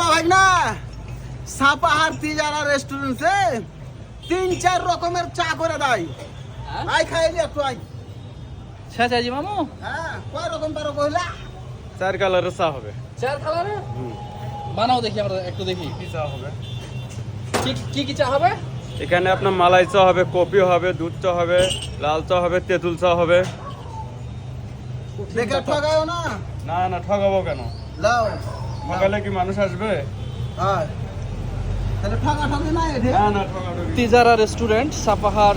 বা ভাই না সাপাহার তিজারা রেস্টুরেন্টে তিন চার রকমের চা করে দেয়। আই খাইলি একটু আই মামু? হ্যাঁ কয় রকম পারো কইলা চার কালারের চা হবে। চার কালারে বানাও দেখি আমরা একটু দেখি। কি চা হবে? কি কি কি চা হবে? এখানে আপনার মালাই চা হবে কফি হবে দুধ চা হবে লাল চা হবে তেঁতুল চা হবে। দেখে ঠগাও না? না না ঠকাবো কেন? লাও ঠকালে কি মানুষ আসবে? হ্যাঁ। তিজারা রেস্টুরেন্ট সাপাহার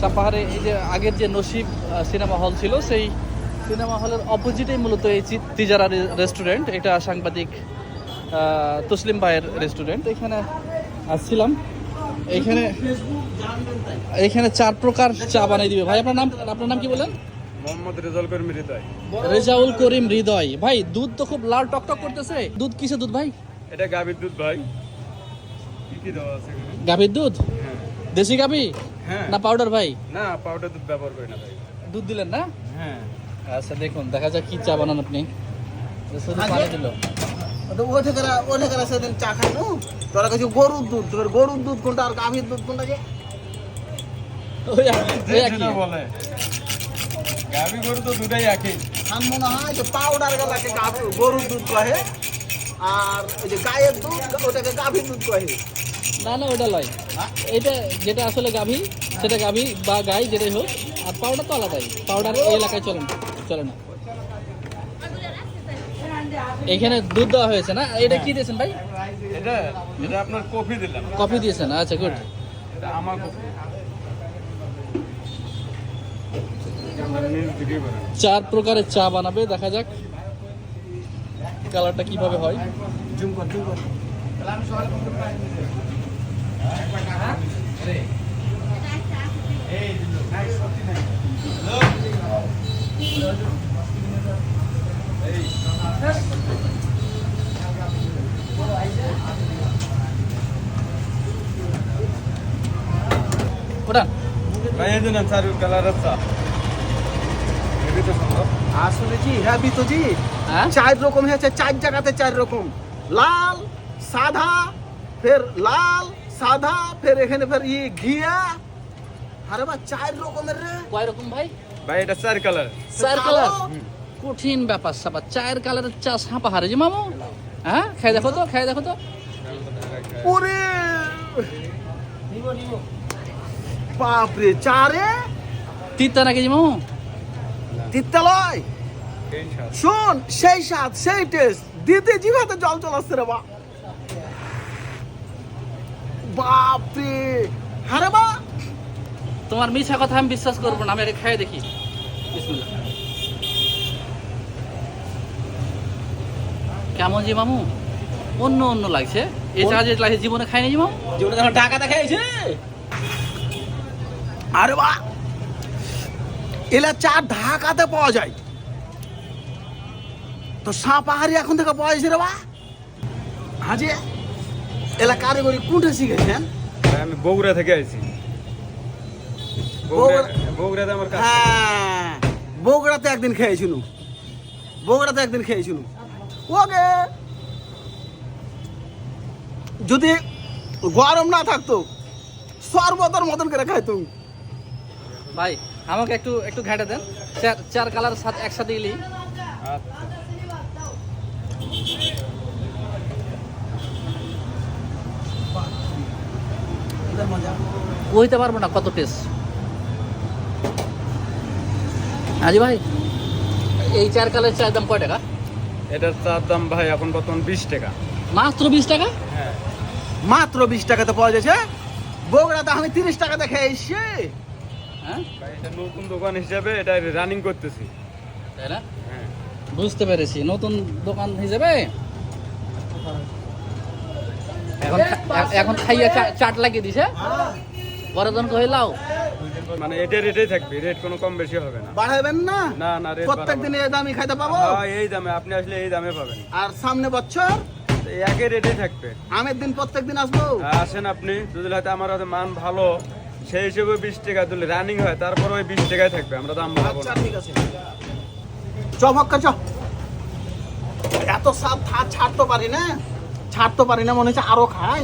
সাপাহারে এই যে আগের যে নসিব সিনেমা হল ছিল সেই সিনেমা হলের অপোজিটেই মূলত এই চি- তিজারা রেস্টুরেন্ট। এটা সাংবাদিক তসলিম ভাইয়ের রেস্টুরেন্ট। এখানে আসছিলাম। এখানে এখানে চার প্রকার চা বানিয়ে দিবে। ভাই আপনার নাম আপনার নাম কি বলেন মোহাম্মদ রেজাল কর্মী হৃদয়। রেজাউল করিম হৃদয়। ভাই দুধ তো খুব লাল টকটক করতেছে। দুধ কিসে দুধ ভাই? এটা গাভীর দুধ ভাই। কি কি দেওয়া আছে গাভীর দুধ? হ্যাঁ। দেশি গাভী? হ্যাঁ। না পাউডার ভাই? না পাউডার দুধ ব্যবহার করি না ভাই। দুধ দিলেন না? হ্যাঁ। আচ্ছা দেখুন দেখা যাক কি চা বানান আপনি। শুধু আগে? পানি দিল। সেদিন চা খাইনু তোরা কাছে গরুর দুধ তোর গরুর দুধ কোনটা আর গাভীর দুধ কোনটা যে? ওই একই, বলে। গাভী গরু তো দুটাই একই আমার মনে হয় যে পাউডার গলাকে গাভী গরুর দুধ কহে আর ওই যে গায়ের দুধ ওটাকে গাভীর দুধ কহে। না না ওটা লয়। এটা যেটা আসলে গাভী সেটা গাভী বা গাই যেটাই হোক আর পাউডার তো আলাদাই। পাউডার এই এলাকায় চলে না চলে না। এখানে দুধ দেওয়া হয়েছে না? এটা কি দিয়েছেন ভাই? এটা এটা আপনার কফি দিলাম। কফি দিয়েছেন? আচ্ছা গুড এটা আমার কফি। চার প্রকারের চা বানাবে দেখা যাক কালারটা কীভাবে হয়। জুম ওটা? ভাই এই চার এটা তো সুন্দর। আসলে জি হ্যাঁ বিতো জি। হ্যাঁ? চার রকম হয়েছে চার জায়গাতে চার রকম। লাল সাদা ফের লাল সাদা ফের এখানে ফের ই ঘিয়া। আরে বা চার রকমের রে। কয় রকম ভাই? ভাই এটা চার কালার চার কালার কঠিন ব্যাপার স্যাপার চায়ের কালারের চা সাপা হারে যে মামু। হ্যাঁ খাই দেখো তো খাই দেখো তো। ওরে! বাপরে চারে? তিতা নাকি যে মামু? তিতালয় শোন সেই স্বাদ সেই টেস্ট দিতে জিভাতে জল চলাচ্ছে রে বা। বাপরে। আরে বা। তোমার মিছা কথা আমি বিশ্বাস করব না আমি আগে খাই দেখি। কেমন জি মামু? অন্য অন্য লাগছে। এই চা যে লাগছে জীবনে খাইনি যে মামু? জীবনে যখন টাকা দেখাইছে। আরে বা। এলা চা ঢাকাতে পাওয়া যায়। তো সাপাহারি এখন থেকে পাওয়া যাচ্ছে রে বা। হাজে এলা কারিগরি কোনটা শিখেছেন আমি বগুড়া থেকে আইছি। বগুড়া বগুড়াতে আমার কাজ। হ্যাঁ বগুড়াতে একদিন খেয়েছিল বগুড়াতে একদিন খেয়েছিল ওকে। যদি গরম না থাকতো সর্বতর মতন করে খাইতুম। ভাই আমাকে একটু একটু ঘাটে দেন। চার চার কালার সাথে একসাথে আচ্ছা। কইতে পারব না কত টেস্ট আজি ভাই এই চার কালার চায়ের দাম কয় টাকা? এটার চার দাম ভাই এখন বর্তমান বিশ টাকা। মাত্র বিশ টাকা? হ্যাঁ। মাত্র বিশ টাকাতে পাওয়া যাচ্ছে। বগুড়াতে আমি তিরিশ টাকা দেখে এসছি। হ্যাঁ? এটা নতুন দোকান হিসাবে এটা রানিং করতেছি। তাই না? হ্যাঁ। বুঝতে পেরেছি। নতুন দোকান হিসেবে? এখন এখন খাইয়া চাট লাগিয়ে দিছে? পরে কহিলাও মানে এটা রেটেই থাকবে। রেট কোনো কম বেশি হবে না। বাড়াবেন না? না না রেট প্রত্যেক দিন এই দামই খাইতে পাবো? হ্যাঁ এই দামে। আপনি আসলে এই দামে পাবেন। আর সামনে বছর? একই রেটেই থাকবে। আমের দিন প্রত্যেক দিন আসব আসেন আপনি। যদি হয়তো আমার মান ভালো সেই হিসেবে বিশ টাকা দিলে রানিং হয়, তারপর ওই বিশ টাকায় থাকবে, আমরা দাম বাড়াবো আচ্ছা ঠিক আছে। চ ভক্কা চ এত সাপ ছাড়তে পারি না, ছাড়তে পারি না, মনে হচ্ছে আরও খাই